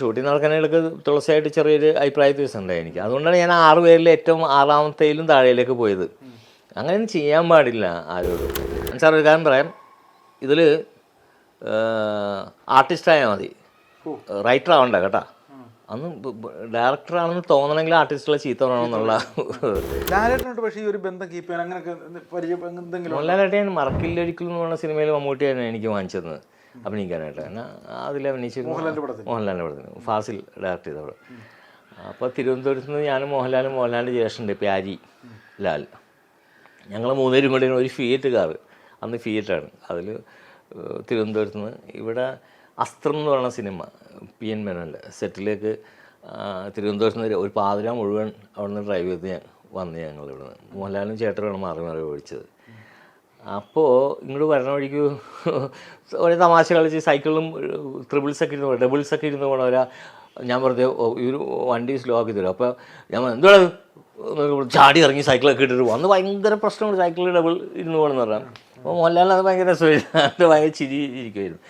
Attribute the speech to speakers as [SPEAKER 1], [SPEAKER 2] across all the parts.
[SPEAKER 1] Shooting നടക്കാനായിട്ട് തുളസിയായിട്ട് ചെറിയൊരു അഭിപ്രായ ദിവസം ഉണ്ടായി എനിക്ക്. അതുകൊണ്ടാണ് ഞാൻ ആറ് പേരിൽ ഏറ്റവും ആറാമത്തേലും താഴേലേക്ക് പോയത്. അങ്ങനെ ചെയ്യാൻ പാടില്ല ആരോടും. സാർ ഒരു കാര്യം പറയാം. ഇതിൽ ആർട്ടിസ്റ്റായാൽ മതി. റൈറ്റർ ആവണ്ട കേട്ടാ. അന്ന് ഡയറക്ടറാണെന്ന് തോന്നണമെങ്കിൽ ആർട്ടിസ്റ്റുള്ള ചീത്ത പറയണമെന്നുള്ള
[SPEAKER 2] ലാലേട്ടനോട് പക്ഷേ ഈ ഒരു ബന്ധം കീപ്പ് ചെയ്യാൻ അങ്ങനെയൊക്കെ എന്ത് പരിചയം എന്തെങ്കിലും
[SPEAKER 1] മോഹൻലാലായിട്ട് ഞാൻ മറക്കില്ലൊരിക്കലും എന്ന് പറഞ്ഞ സിനിമയിൽ മമ്മൂട്ടിയാണ് എനിക്ക് വാങ്ങിച്ചത്. അഭിനയിക്കാനായിട്ട് എന്നാൽ അതിൽ അഭിനയിച്ചിരുന്നു?
[SPEAKER 2] മോഹൻലാലിന്റെ
[SPEAKER 1] പടത്തിന് ഫാസിൽ ഡയറക്ട് പടം. അപ്പോൾ തിരുവനന്തപുരത്ത് നിന്ന് ഞാനും മോഹൻലാലും മോഹൻലാലിന്റെ ജ്യേഷ്ഠന്റെ പ്യാരി ലാൽ. ഞങ്ങൾ മൂന്നുപേരും കൂടി ഒരു ഫിയറ്റ് കാറ് അന്ന് ഫിയറ്റാണ് അതിൽ തിരുവനന്തപുരത്ത് നിന്ന് ഇവിടെ അസ്ത്രം എന്ന് പറയുന്ന സിനിമ പി എൻ മേനോന്റെ സെറ്റിലേക്ക് തിരുവനന്തപുരത്ത് നിന്ന് ഒരു പാതിര മുഴുവൻ അവിടെ നിന്ന് ഡ്രൈവ് ചെയ്ത് ഞാൻ വന്ന് ഞങ്ങൾ നിന്ന് മോഹൻലാലും ചേട്ടനാണ് മാറി മാറി ഓടിച്ചത്. അപ്പോൾ ഇങ്ങോട്ട് വരണ വഴിക്ക് ഒരേ തമാശ കളിച്ച് സൈക്കിളിലും ത്രിബിൾസ് ഒക്കെ ഇരുന്ന് ഡബിൾസ് ഒക്കെ ഇരുന്ന് പോകണ ഒരാ ഞാൻ വെറുതെ ഒരു വണ്ടി സ്ലോ ആക്കി തരും. അപ്പോൾ ഞാൻ പറഞ്ഞു, എന്തുവാ ഇത്?" എന്നൊക്കെ പറഞ്ഞ് ചാടി ഇറങ്ങി സൈക്കിളൊക്കെ ഇട്ടിട്ട് പോകും അന്ന് ഭയങ്കര പ്രശ്നമാണ് സൈക്കിളിൽ ഡബിൾ ഇരുന്ന് പോകണമെന്ന് പറഞ്ഞാൽ അപ്പോൾ മോഹൻലാലിന് അത് ഭയങ്കര രസമായിരുന്നു. അത് ഭയങ്കര ചിരി ഇരിക്കുമായിരുന്നു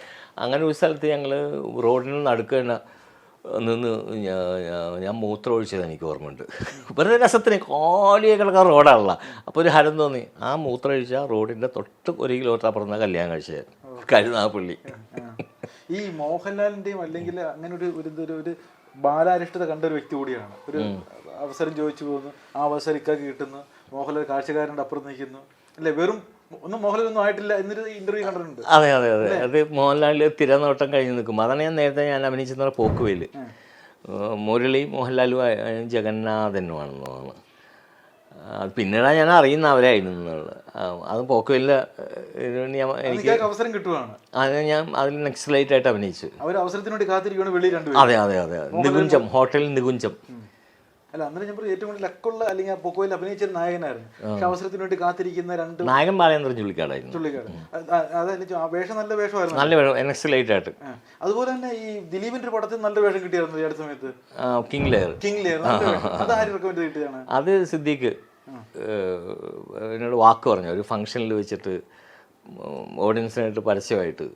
[SPEAKER 1] അങ്ങനെ ഒരു സ്ഥലത്ത് ഞങ്ങൾ റോഡിൽ നിന്ന് തന്നെ നിന്ന് ഞാൻ മൂത്രം ഒഴിച്ചത് എനിക്ക് ഓർമ്മയുണ്ട്. വെറുതെ രസത്തിന് കോലിയെ കിടക്കാൻ റോഡാണല്ലോ. അപ്പോൾ ഒരു ഹരം തോന്നി ആ മൂത്രം ഒഴിച്ച റോഡിന്റെ തൊട്ട് ഒരു കിലോമീറ്റർ അപ്പുറം കല്യാണം കഴിച്ചത്. കരുനാഗപ്പള്ളി
[SPEAKER 2] ഈ മോഹൻലാലിന്റെയും അല്ലെങ്കിൽ അങ്ങനെ ഒരു ഒരു ഒരു ഒരു ബാലാരിഷ്ടത കണ്ട ഒരു വ്യക്തി കൂടിയാണ്. ഒരു അവസരം ചോദിച്ചു പോകുന്നു ആ അവസരം ഇക്കാക്കി കിട്ടുന്നു മോഹൻലാൽ കാഴ്ചക്കാരന്റെ അപ്പുറം നിൽക്കുന്നു. അല്ലേ? വെറും ഒന്നും മോഹൻലാൽ ആയിട്ടില്ല എന്നൊരു ഇന്റർവ്യൂ കണ്ടിട്ടുണ്ട്.
[SPEAKER 1] അതെ അതെ അതെ. അത് മോഹൻലാലിൽ തിരനോട്ടം കഴിഞ്ഞ് നിൽക്കും. അതാണ് ഞാൻ നേരത്തെ ഞാൻ അഭിനയിച്ചെന്ന് പോക്കുവേൽ. മുരളി മോഹൻലാലും ജഗന്നാഥനുമാണെന്ന് തോന്നുന്നു. അത് പിന്നീടാ ഞാൻ അറിയുന്ന അവരായിരുന്നു എന്നുള്ളത്. അത് പോക്കുവേലിലെ എനിക്ക്
[SPEAKER 2] അവസരം കിട്ടുവാണ്.
[SPEAKER 1] അത് ഞാൻ അതിൽ നെക്സ്റ്റ് ലൈറ്റ് ആയിട്ട് അഭിനയിച്ചു.
[SPEAKER 2] അവർ അവസരത്തിന് വേണ്ടി കാത്തിരിക്കുകയാണ് വെളി
[SPEAKER 1] അതെ അതെ. അതെ നികുഞ്ചം ഹോട്ടൽ നികുഞ്ചം.
[SPEAKER 2] അല്ല അന്നേരം ഞാൻ പറഞ്ഞു ഏറ്റവും കൂടുതൽ ലക്കുള്ള അല്ലെങ്കിൽ ആ പൊക്കോയിൽ അഭിനയിച്ച ഒരു നായകനായിരുന്നു. പക്ഷെ അവസരത്തിന് വേണ്ടി കാത്തിരിക്കുന്ന രണ്ട്
[SPEAKER 1] നായകൻ ബാലേന്ദ്രൻ ചുള്ളിക്കാടായിരുന്നു.
[SPEAKER 2] ചുള്ളിക്കാട്. അതെ ആ വേഷം നല്ല വേഷമായിരുന്നു.
[SPEAKER 1] നല്ല വേഷം എക്സലൈറ്റ് ലൈറ്റ് ആയിട്ട്
[SPEAKER 2] അതുപോലെ തന്നെ ഈ ദിലീപിന്റെ ഒരു പടത്തിൽ നല്ല വേഷം കിട്ടിയായിരുന്നു ഈ അടുത്ത സമയത്ത്.
[SPEAKER 1] King layer.
[SPEAKER 2] കിങ് ലെയർ അത് ആര് റെക്കമെൻഡ് കിട്ടിയതാണ്
[SPEAKER 1] അത് സിദ്ദീഖ് എന്നോട് വാക്ക് പറഞ്ഞു. ഒരു ഫംഗ്ഷനിൽ വെച്ചിട്ട് ഓഡിയൻസിനായിട്ട് പരസ്യമായിട്ട്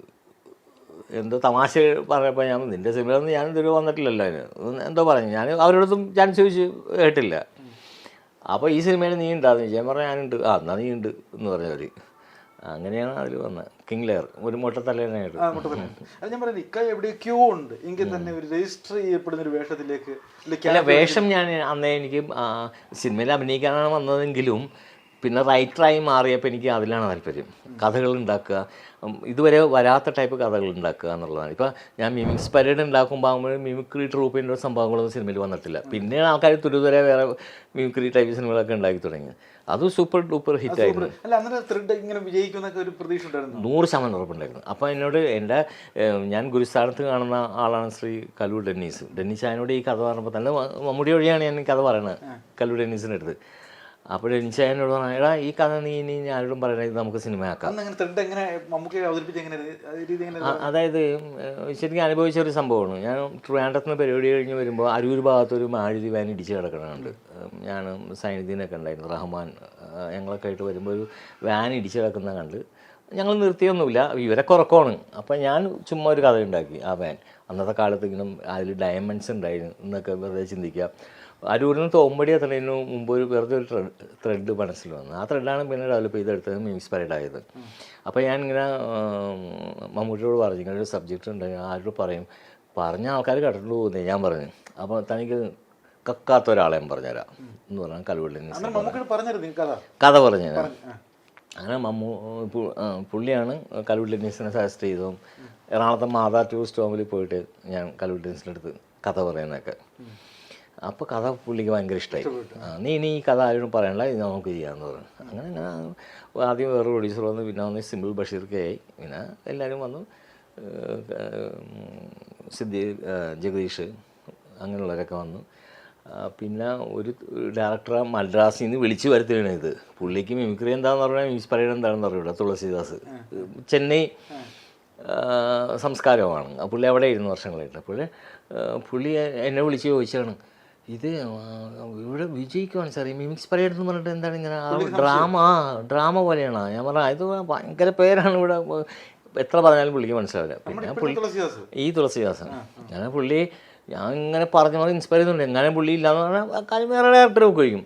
[SPEAKER 1] എന്തോ തമാശ പറഞ്ഞപ്പോൾ ഞാൻ നിന്റെ സിനിമയിലൊന്നും ഞാൻ ഇതുവരെ വന്നിട്ടില്ലല്ലോ അതിന്. എന്തോ പറഞ്ഞു. ഞാൻ അവരോടൊന്നും ചാൻസ് ചോദിച്ച് കേട്ടില്ല. അപ്പോൾ ഈ സിനിമയിൽ നീ ഉണ്ടാകുന്നു ഞാൻ പറഞ്ഞു ഞാനുണ്ട്. ആ എന്നാൽ നീ ഉണ്ട് എന്ന് പറഞ്ഞവർ അങ്ങനെയാണ് അതിൽ വന്നത് കിങ് ലെയർ. ഒരു മുട്ടത്തലേനായിട്ട്
[SPEAKER 2] അത് ഞാൻ പറയുന്നത് ഇക്ക എവിടെയൊക്കെയോ ഉണ്ട്. എങ്കിൽ തന്നെ ഒരു രജിസ്റ്റർ ചെയ്യപ്പെടുന്ന ഒരു വേഷത്തിലേക്ക്
[SPEAKER 1] അല്ല വേഷം ഞാൻ അന്നേ എനിക്ക് സിനിമയിൽ അഭിനയിക്കാനാണ് വന്നതെങ്കിലും പിന്നെ റൈറ്ററായി മാറിയപ്പോൾ എനിക്ക് അതിലാണ് താല്പര്യം. കഥകൾ ഉണ്ടാക്കുക. ഇതുവരെ വരാത്ത ടൈപ്പ് കഥകൾ ഉണ്ടാക്കുക എന്നുള്ളതാണ്. ഇപ്പോൾ ഞാൻ മിമിക്സ് പരേഡ് ഉണ്ടാക്കുമ്പോൾ മിമിക്രി ട്രൂപ്പിന്റെ സംഭവങ്ങളൊന്നും സിനിമയിൽ വന്നിട്ടില്ല. പിന്നെയാണ് ആൾക്കാർ തുരുതുരെ വേറെ മിമിക്രി ടൈപ്പ് സിനിമകളൊക്കെ ഉണ്ടാക്കി തുടങ്ങി അത് സൂപ്പർ ഡൂപ്പർ
[SPEAKER 2] ഹിറ്റ് ആയിരുന്നു.
[SPEAKER 1] നൂറ് ശതമാനം ഉറപ്പുണ്ടായിരുന്നു. അപ്പോൾ എന്നോട് എന്റെ ഞാൻ ഗുരുസ്ഥാനത്ത് കാണുന്ന ആളാണ് ശ്രീ കലു ഡെന്നീസ്. ഡെന്നീസ് അതിനോട് ഈ കഥ പറഞ്ഞപ്പോൾ തന്നെ മമ്മൂടി വഴിയാണ് ഞാൻ കഥ പറയുന്നത് കലു ഡെന്നീസിന്റെ അടുത്ത് അപ്പോൾ അതിനോട് പറഞ്ഞു എടാ ഈ കഥ നീ ഇനി ഞാനോടും പറയണത് നമുക്ക് സിനിമയാക്കാം. അതായത് ശരിക്കും അനുഭവിച്ച ഒരു സംഭവമാണ്. ഞാൻ ട്രിവാൻഡ്രത്ത് നിന്ന് പരിപാടി കഴിഞ്ഞ് വരുമ്പോൾ അരൂർ ഭാഗത്തൊരു മാഴുതി വാൻ ഇടിച്ച് കിടക്കണുണ്ട് ഞാൻ സൈനിധീനൊക്കെ ഉണ്ടായിരുന്നു റഹ്മാൻ ഞങ്ങളൊക്കെ ആയിട്ട് വരുമ്പോൾ ഒരു വാൻ ഇടിച്ച് കിടക്കുന്ന കണ്ട്. ഞങ്ങൾ നിർത്തിയൊന്നുമില്ല ഇവരൊക്കെ ഉറക്കമാണ് അപ്പം ഞാൻ ചുമ്മാ ഒരു കഥ ഉണ്ടാക്കി ആ വാൻ. അന്നത്തെ കാലത്ത് ഇങ്ങനെ അതിൽ ഡയമണ്ട്സ് ഉണ്ടായിരുന്നു എന്നൊക്കെ വെറുതെ ചിന്തിക്കുക. അരൂരിൽ നിന്ന് തോമ്പടി എത്തുന്നതിന് മുമ്പ് ഒരു വെറുതെ ഒരു ത്രെഡ് മനസ്സിൽ വന്നു. ആ ത്രെഡാണ് പിന്നെ ഡെവലപ്പ് ചെയ്തെടുത്തത് ഇൻസ്പയർഡ് ആയത്. അപ്പോൾ ഞാൻ ഇങ്ങനെ മമ്മൂട്ടിയോട് പറഞ്ഞു ഇങ്ങനെ ഒരു സബ്ജക്റ്റ് ഉണ്ടെങ്കിൽ ആരോട് പറയും പറഞ്ഞ ആൾക്കാർ കേട്ടിട്ട് പോകുന്നേ ഞാൻ പറഞ്ഞു. അപ്പോൾ തനിക്ക് കക്കാത്ത ഒരാളെ ഞാൻ പറഞ്ഞുതരാം എന്ന് പറഞ്ഞാൽ കലുവള്ളി
[SPEAKER 2] കഥ.
[SPEAKER 1] പറഞ്ഞുതരാം അങ്ങനെ മമ്മൂ പുള്ളിയാണ് കലുവള്ളി ടെന്നീസിനെ സജസ്റ്റ് ചെയ്തതും എറണാകുളത്തെ മാതാ ടൂറിസ്റ്റ് ഹോമിൽ പോയിട്ട് ഞാൻ കലുവള്ളി ടെന്നീസിന്റെ അടുത്ത് കഥ പറയുന്നതൊക്കെ. അപ്പോൾ കഥ പുള്ളിക്ക് ഭയങ്കര ഇഷ്ടമായി നീ ഇനി ഈ കഥ ആരോടും പറയണ്ട ഇത് നമുക്ക് ചെയ്യാമെന്ന് പറഞ്ഞു. അങ്ങനെ ഞാൻ ആദ്യം വേറെ പ്രൊഡ്യൂസർ വന്നു പിന്നെ വന്ന് സിമ്പിൾ ബഷീർക്ക് ആയി. പിന്നെ എല്ലാവരും വന്നു. സിദ്ധി ജഗദീഷ് അങ്ങനെയുള്ളവരൊക്കെ വന്നു. പിന്നെ ഒരു ഡയറക്ടറെ മദ്രാസിൽ നിന്ന് വിളിച്ചു വരുത്തുകയാണ് ഇത്. പുള്ളിക്ക് മിമിക്രി എന്താണെന്ന് പറഞ്ഞാൽ മിമിക്സ് പറയണ എന്താണെന്ന് അറിയില്ല തുളസിദാസ്. ചെന്നൈ സംസ്കാരമാണ്. പുള്ളി അവിടെ ഇരുന്ന് വർഷങ്ങളായിട്ട്. പുള്ളി പുള്ളി എന്നെ വിളിച്ച് ചോദിച്ചാണ് ഇത് ആ, ഇവിടെ വിജയിക്കുവാണ് സാർ ഈ മിമിക്സ് പരേഡ് എന്ന് പറഞ്ഞിട്ട് എന്താണ് ഇങ്ങനെ ഡ്രാമ ഡ്രാമ പോലെയാണ്. ഞാൻ പറഞ്ഞ ഇത് ഭയങ്കര പേരാണ് ഇവിടെ. എത്ര പറഞ്ഞാലും പുള്ളിക്ക് മനസ്സിലാവില്ല. പിന്നെ പുള്ളി ഈ തുളസിദാസൻ. അങ്ങനെ പുള്ളി ഞാൻ ഇങ്ങനെ പറഞ്ഞ പോലെ ഇൻസ്പയർ ചെയ്യുന്നുണ്ട്. എങ്ങനെ പുള്ളി ഇല്ലാന്ന് പറഞ്ഞാൽ കാര്യം വേറെ ഡയറക്ടറെ ഉപയോഗിക്കും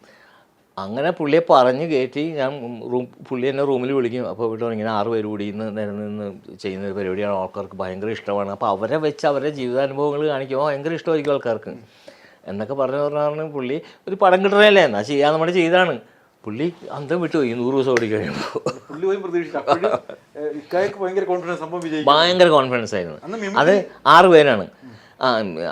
[SPEAKER 1] അങ്ങനെ പുള്ളിയെ പറഞ്ഞ് കയറ്റി ഞാൻ റൂം പുള്ളി എന്നെ റൂമിൽ വിളിക്കും. അപ്പോൾ ഇവിടെ ഇങ്ങനെ ആറ് പേര് കൂടി ഇന്ന് നേരം നിന്ന് ചെയ്യുന്ന ഒരു പരിപാടിയാണ്. ആൾക്കാർക്ക് ഭയങ്കര ഇഷ്ടമാണ്. അപ്പോൾ അവരെ വെച്ച് അവരുടെ ജീവിതാനുഭവങ്ങൾ കാണിക്കുമ്പോൾ ഭയങ്കര ഇഷ്ടമായിരിക്കും ആൾക്കാർക്ക്. എന്നൊക്കെ പറഞ്ഞു പറഞ്ഞാണ് പുള്ളി ഒരു പടം കിട്ടണല്ലേ? എന്നാ ചെയ്യാൻ നമ്മുടെ ചെയ്താണ്. പുള്ളി അന്തം വിട്ടുപോയി നൂറ് ദിവസം ഓടി കഴിയുമ്പോൾ
[SPEAKER 2] ഭയങ്കര കോൺഫിഡൻസ്
[SPEAKER 1] ആയിരുന്നു. അത് ആറ് പേരാണ്. ആ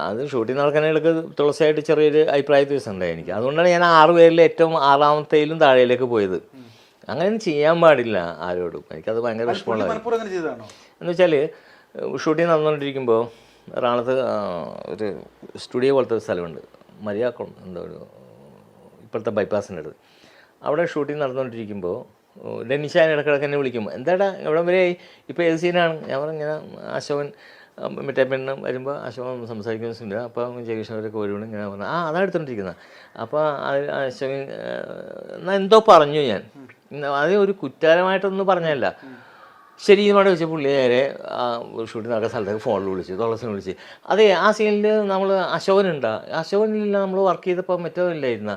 [SPEAKER 1] അത് ഷൂട്ടിങ് നടക്കാനായിട്ട് തുളസിയായിട്ട് ചെറിയൊരു അഭിപ്രായ ദിവസം ഉണ്ടായി എനിക്ക്. അതുകൊണ്ടാണ് ഞാൻ ആറ് പേരിൽ ഏറ്റവും ആറാമത്തേലും താഴേലേക്ക് പോയത്. അങ്ങനെ ചെയ്യാൻ പാടില്ല ആരോടും. എനിക്കത് ഭയങ്കര
[SPEAKER 2] ചെയ്തതാണോ?
[SPEAKER 1] എന്ന് വെച്ചാൽ ഷൂട്ടിംഗ് നടന്നുകൊണ്ടിരിക്കുമ്പോൾ എറണാകുളത്ത് ഒരു സ്റ്റുഡിയോ പോലത്തെ ഒരു സ്ഥലമുണ്ട്. മരിയാക്കുളം എന്തോ ഒരു ഇപ്പോഴത്തെ ബൈപ്പാസിന്റെ അടുത്ത്. അവിടെ ഷൂട്ടിംഗ് നടന്നുകൊണ്ടിരിക്കുമ്പോൾ ഡെന്നിഷാൻ ഇടക്കിടക്ക് എന്നെ വിളിക്കും. എന്താടാ എവിടെ വരെ ഇപ്പോൾ ഏത് സീനാണ്? ഞാൻ പറഞ്ഞു ഇങ്ങനെ അശോകൻ മറ്റേ പെണ്ണ് വരുമ്പോൾ അശോകൻ സംസാരിക്കുന്ന സീനില്ല അപ്പോൾ ജയകൃഷ്ണവരൊക്കെ വരുമ്പോൾ ഇങ്ങനെ പറഞ്ഞു ആ അതാണ് എടുത്തോണ്ടിരിക്കുന്നത് അപ്പോൾ അത് അശോകൻ എന്നാൽ എന്തോ പറഞ്ഞു ഞാൻ. അത് ഒരു കുറ്റാരമായിട്ടൊന്നും പറഞ്ഞല്ല ശരി ഇതുമായിട്ട് വെച്ച് പുള്ളി നേരെ ഷൂട്ടിംഗ് നടക്കുന്ന സ്ഥലത്തേക്ക് ഫോണിൽ വിളിച്ചു തുളസിനെ വിളിച്ച്. അതെ ആ സീനിൽ നമ്മൾ അശോകനുണ്ടാ. അശോകനില്ല നമ്മൾ വർക്ക് ചെയ്തപ്പോൾ മറ്റോ ഇല്ലായിരുന്ന.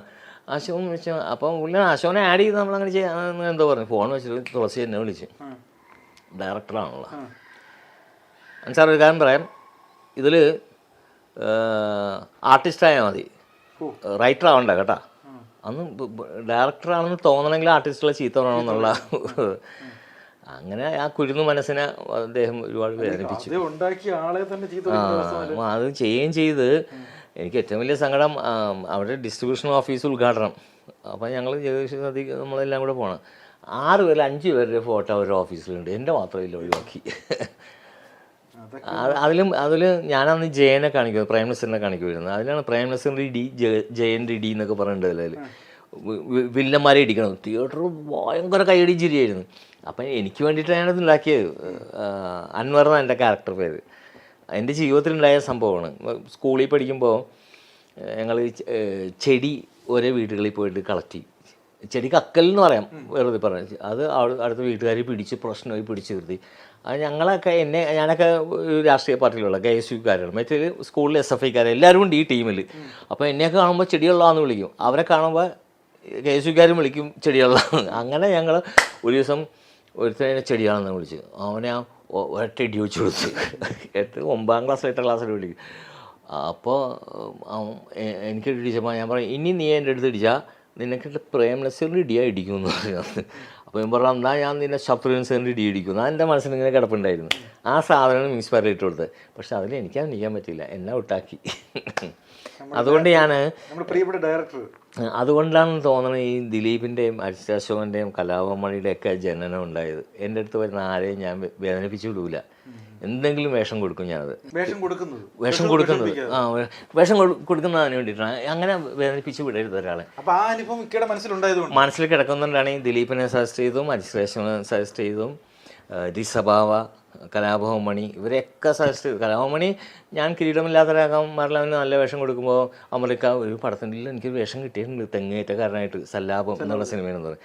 [SPEAKER 1] അശോകൻ വിളിച്ചു അപ്പം പുള്ളി അശോകനെ ആഡ് ചെയ്ത് നമ്മൾ അങ്ങനെ ചെയ്യാൻ എന്തോ പറഞ്ഞു. ഫോൺ വെച്ചിട്ട് തുളസി എന്നെ വിളിച്ച്. ഡയറക്ടറാണല്ലോ സാർ ഒരു കാര്യം പറയാം. ഇതിൽ ആർട്ടിസ്റ്റായാൽ മതി. റൈറ്റർ ആവണ്ട കേട്ടാ. അന്ന് ഡയറക്ടറാണെന്ന് തോന്നണമെങ്കിൽ ആർട്ടിസ്റ്റുകളെ ചീത്ത പറയണമെന്നുള്ള അങ്ങനെ ആ കുരുന്നു മനസ്സിനെ അദ്ദേഹം ഒരുപാട് വേദനിപ്പിച്ചു.
[SPEAKER 2] ഉണ്ടാക്കിയ ആളെ തന്നെ
[SPEAKER 1] അത് ചെയ്യുകയും ചെയ്ത്. എനിക്ക് ഏറ്റവും വലിയ സങ്കടം അവിടെ ഡിസ്ട്രിബ്യൂഷൻ ഓഫീസ് ഉദ്ഘാടനം. അപ്പം ഞങ്ങൾ ജഗദീഷ് നദി നമ്മളെല്ലാം കൂടെ പോകണം ആറ് പേരിൽ അഞ്ച് പേരുടെ ഫോട്ടോ അവരുടെ ഓഫീസിലുണ്ട് എന്റെ മാത്രമില്ല ഒഴിവാക്കി. അതിലും അതിൽ ഞാനന്ന് ജയനെ കാണിക്കുന്നത് പ്രൈം മിനിസ്റ്ററിനെ കാണിക്കുമായിരുന്നു അതിലാണ് പ്രൈം മിനിസ്റ്ററിന്റെ ഡി ജയന്റെ ജയൻ ഡി എന്നൊക്കെ പറഞ്ഞിട്ടുണ്ട് അതിൽ വില്ലന്മാരെ ഇടിക്കണം. തിയേറ്റർ ഭയങ്കര കൈയടി ചിരിയായിരുന്നു അപ്പം എനിക്ക് വേണ്ടിയിട്ടാണ് ഇത് ഉണ്ടാക്കിയത്. അൻവർ എന്നാണ് എന്റെ ക്യാരക്ടർ പേര്. എന്റെ ജീവിതത്തിലുണ്ടായ സംഭവമാണ്. സ്കൂളിൽ പഠിക്കുമ്പോൾ ഞങ്ങൾ ചെടി ഓരോ വീടുകളിൽ പോയിട്ട് കളക്ട് ചെയ്യും ചെടി കക്കൽ എന്ന് പറയാം. വെറുതെ പറഞ്ഞു. അത് അടുത്ത വീട്ടുകാർ പിടിച്ച് പ്രശ്നമായി പിടിച്ച് നിർത്തി. അത് ഞങ്ങളൊക്കെ എന്നെ ഞാനൊക്കെ ഒരു രാഷ്ട്രീയ പാർട്ടിയിലുള്ള കെ എസ് യുക്കാരാണ് മറ്റേ സ്കൂളിൽ എസ് എഫ് ഐക്കാർ എല്ലാവരും ഉണ്ട് ഈ ടീമിൽ അപ്പോൾ എന്നെയൊക്കെ കാണുമ്പോൾ ചെടിയുള്ളതാണെന്ന് വിളിക്കും. അവരെ കാണുമ്പോൾ കെ എസ് യുക്കാരും വിളിക്കും ചെടിയുള്ളതാണ് അങ്ങനെ ഞങ്ങൾ ഒരു ദിവസം ഒരുത്തനെ ചെടിയാണെന്ന് വിളിച്ച്. അവനെ ആ ഒരൊറ്റ ഇടി വെച്ച് കൊടുത്തു. എട്ട് ഒമ്പതാം ക്ലാസ് എട്ടാം ക്ലാസ്സിൽ വിളിക്കും. അപ്പോൾ എനിക്ക് ഇടിച്ചപ്പോൾ ഞാൻ പറയും ഇനി നീ എന്റെ അടുത്ത് ഇടിച്ചാൽ നിനക്കിട്ട് പ്രേം നസീറിന്റെ ഇടിയാ ഇടിക്കുമെന്ന് പറഞ്ഞു. അപ്പോൾ ഞാൻ പറഞ്ഞു എന്നാൽ ഞാൻ നിന്നെ ശത്രുവിന് സെന്റ് ഡി ഇടിക്കും. ഞാൻ എന്റെ മനസ്സിൽ ഇങ്ങനെ കിടപ്പുണ്ടായിരുന്നു. ആ സാധനം ഇൻസ്പയർ പറഞ്ഞിട്ട് കൊടുത്തത്. പക്ഷെ അതിൽ എനിക്ക് അഭിനയിക്കാൻ പറ്റില്ല എന്നെ ഒട്ടാക്കി. അതുകൊണ്ട് ഞാൻ
[SPEAKER 2] പ്രിയപ്പെട്ട ഡയറക്ടർ
[SPEAKER 1] അതുകൊണ്ടാണ് തോന്നുന്നത് ഈ ദിലീപിന്റെയും അരിശാശോകന്റെയും ഒക്കെ ജനനം ഉണ്ടായത്. എന്റെ അടുത്ത് വരുന്ന ആരെയും ഞാൻ വേദനിപ്പിച്ചു വിടൂല. എന്തെങ്കിലും വേഷം കൊടുക്കും ഞാനത്.
[SPEAKER 2] വേഷം കൊടുക്കുന്നത്.
[SPEAKER 1] വേഷം കൊടുക്കുന്നത്. ആ വേഷം കൊടു- കൊടുക്കുന്നതിന് വേണ്ടിയിട്ടാണ്. അങ്ങനെ വേദനിപ്പിച്ച് വിടരുത് ഒരാളെ.
[SPEAKER 2] അപ്പൊ ആ അനുഭവം ഇക്കയുടെ മനസ്സിലുണ്ടായതുകൊണ്ട്?
[SPEAKER 1] മനസ്സിൽ കിടക്കുന്നുണ്ടാണ്. ഈ ദിലീപിനെ സജസ്റ്റ് ചെയ്തും അജിശ്രേഷനെ സജസ്റ്റ് ചെയ്തും രിസഭാവ കലാഭവൻ മണി ഇവരെയൊക്കെ സജസ്റ്റ് ചെയ്തു. കലാഭവൻ മണി ഞാൻ കിരീടമില്ലാത്തവരാകാൻ മറലാവിന് നല്ല വേഷം കൊടുക്കുമ്പോൾ അമൃക്ക ഒരു പടത്തിന്റെ എനിക്ക് വേഷം കിട്ടിയിട്ടുണ്ട്. തെങ്ങേറ്റക്കാരനായിട്ട് സല്ലാപം എന്നുള്ള സിനിമയിൽ നിന്ന്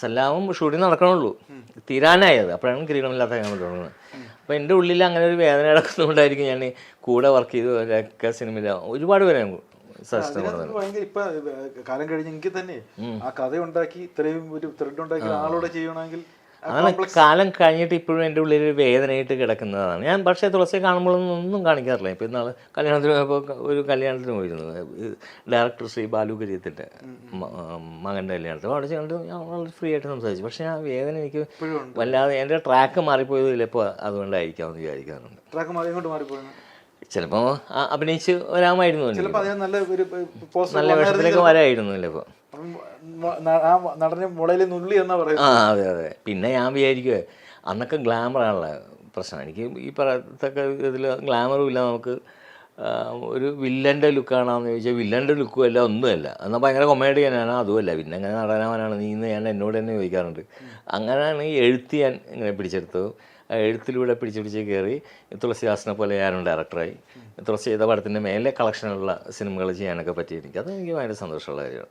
[SPEAKER 1] സല്ലാപം ഷൂട്ടിംഗ് നടക്കണുള്ളൂ. തീരാനായത്. അപ്പോഴാണ് കിരീടമില്ലാത്ത ഞാൻ തുടങ്ങുന്നത് അപ്പോൾ എന്റെ ഉള്ളിൽ അങ്ങനെ ഒരു വേദന കിടക്കുന്നതുകൊണ്ടായിരിക്കും ഞാൻ കൂടെ വർക്ക് ചെയ്തവരൊക്കെ സിനിമയിൽ ഒരുപാട് പേരെ
[SPEAKER 2] ഇപ്പൊ കാലം കഴിഞ്ഞെങ്കിൽ തന്നെ ആ കഥ ഉണ്ടാക്കി ഇത്രയും ഒരു ത്രെഡ് ഉണ്ടാക്കി ആളോടെ ചെയ്യണമെങ്കിൽ
[SPEAKER 1] അതാണ് കാലം കഴിഞ്ഞിട്ട് ഇപ്പോഴും എന്റെ ഉള്ളിൽ ഒരു വേദനയായിട്ട് കിടക്കുന്നതാണ്. ഞാൻ പക്ഷേ തുളസി കാണുമ്പോഴൊന്നും ഒന്നും കാണിക്കാറില്ല. ഇപ്പോൾ ഇന്നാൾ കല്യാണത്തിന് പോയപ്പോൾ ഒരു കല്യാണത്തിന് പോയിരുന്നു. ഡയറക്ടർ ശ്രീ ബാലു കരിയത്തിന്റെ മകന്റെ കല്യാണത്തിൽ അവിടെ ചെന്നിട്ട് ഞാൻ വളരെ ഫ്രീ ആയിട്ട് സംസാരിച്ചു. പക്ഷേ ആ വേദന എനിക്ക് വല്ലാതെ എന്റെ ട്രാക്ക് മാറിപ്പോയത് ചിലപ്പോൾ അതുകൊണ്ടായിരിക്കാമെന്ന് വിചാരിക്കാറുണ്ട്.
[SPEAKER 2] ട്രാക്ക് മാറി എങ്ങോട്ട് മാറിപ്പോയി?
[SPEAKER 1] ചിലപ്പോൾ അഭിനയിച്ച് വരാമായിരുന്നു
[SPEAKER 2] നല്ല ഒരു
[SPEAKER 1] വേഷത്തിലേക്ക് വരായിരുന്നു ചിലപ്പോൾ
[SPEAKER 2] ആ മുളയിലെ നുള്ളി എന്നാ പറയുന്നത്.
[SPEAKER 1] ആ അതെ അതെ. പിന്നെ ഞാൻ വിചാരിക്കുവേ അന്നൊക്കെ ഗ്ലാമറാണുള്ള പ്രശ്നം. എനിക്ക് ഈ പറയത്തക്ക ഇതിൽ ഗ്ലാമറും ഇല്ല നമുക്ക് ഒരു വില്ലന്റെ ലുക്കാണെന്ന് ചോദിച്ചാൽ വില്ലന്റെ ലുക്കും അല്ല ഒന്നുമല്ല. എന്നാൽ ഭയങ്കര കൊമേഡിയനാണ് അതുമല്ല. പിന്നെ എങ്ങനെ നടനാവാനാണ് നീ എന്ന് ഞാൻ എന്നോട് തന്നെ ചോദിക്കാറുണ്ട്. അങ്ങനെയാണ് ഈ എഴുത്ത് ഞാൻ ഇങ്ങനെ പിടിച്ചെടുത്തു ആ എഴുത്തിലൂടെ പിടിച്ച് പിടിച്ച് കയറി തുളസിദാസിനെ പോലെ ഞാനും ഡയറക്ടറായി തുളസി ചെയ്ത പടത്തിന്റെ മേലെ കളക്ഷനുള്ള സിനിമകൾ ചെയ്യാനൊക്കെ പറ്റി എനിക്ക് അത് എനിക്ക് ഭയങ്കര സന്തോഷമുള്ള കാര്യമാണ്.